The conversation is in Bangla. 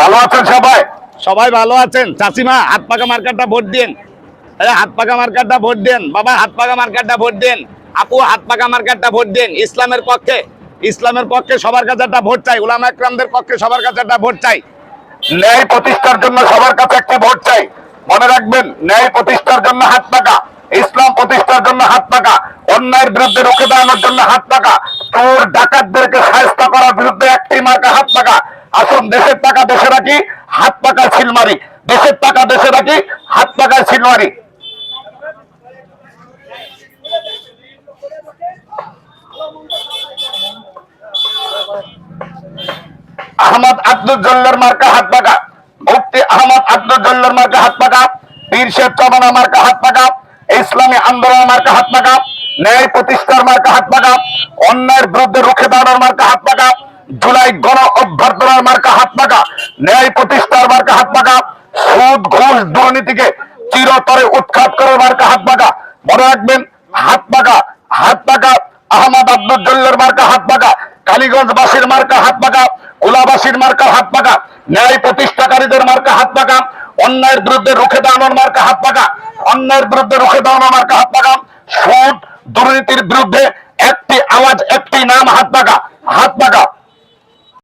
ভালো আছেন সবাই? সবাই ভালো আছেন। চাচিমা হাত পাকা মার্কারটা ভোট দিন আরে হাত পাকা মার্কারটা ভোট দেন বাবা হাত পাকা মার্কারটা ভোট দেন আপু হাত পাকা মার্কারটা ভোট দেন ইসলামের পক্ষে ইসলামের পক্ষে সবার কাছে একটা ভোট চাই। উলামা একরামদের পক্ষে সবার কাছে একটা ভোট চাই। ন্যায় প্রতিষ্ঠার জন্য সবার কাছে একটি ভোট চাই। মনে রাখবেন ন্যায় প্রতিষ্ঠার জন্য হাত পাকা। ইসলাম প্রতিষ্ঠার জন্য হাত পাকা। অন্যায়ের বিরুদ্ধে রুখে দাঁড়ানোর জন্য হাত পাকা। তোর ডাকাতদেরকে সাহায্য করার বিরুদ্ধে একটি মার্কা হাত পাকা আসুন, দেশের টাকা দেশে রাখি, হাত পাকা ছিলমারি। দেশের টাকা দেশে রাখি, হাত পাকা ছিলমারি। আহমদ আব্দুল জল্লের মার্কা হাত পাকা। মুফতি আহমদ আব্দুল জল্লের মার্কা হাত পাকা। পীর শেখ চমানা মার্কা হাত পাকা। ইসলামী আন্দোলন মার্কা হাত পাকা। ন্যায় প্রতিষ্ঠার মার্কা হাত পাকা। অন্যায়ের বিরুদ্ধে রুখে দাঁড়ানোর মার্কা হাত পাকা। জুলাই গণ অভ্যর্থনার মার্কা হাত পাকা ন্যায় প্রতিষ্ঠার মার্কা হাত পাকা সুদ ঘুষ দুর্নীতিকে চিরতরে উৎখাত করার মার্কা হাত পাকা মনে রাখবেন হাত পাকা হাত পাকা আহমদ আব্দুল জল্লের মার্কা হাত পাকা কালীগঞ্জবাসীর মার্কা হাত পাকা কুলাবাসীর মার্কা হাত পাকা ন্যায় প্রতিষ্ঠাকারীদের মার্কা হাত পাকা অন্যায়ের বিরুদ্ধে রুখে দাঁড়ানোর মার্কা হাত পাকা অন্যায়ের বিরুদ্ধে রুখে দাঁড়ানোর মার্কা হাত পাকা সুদ দুর্নীতির বিরুদ্ধে একটি আওয়াজ একটি নাম হাত পাকা হাত পাকা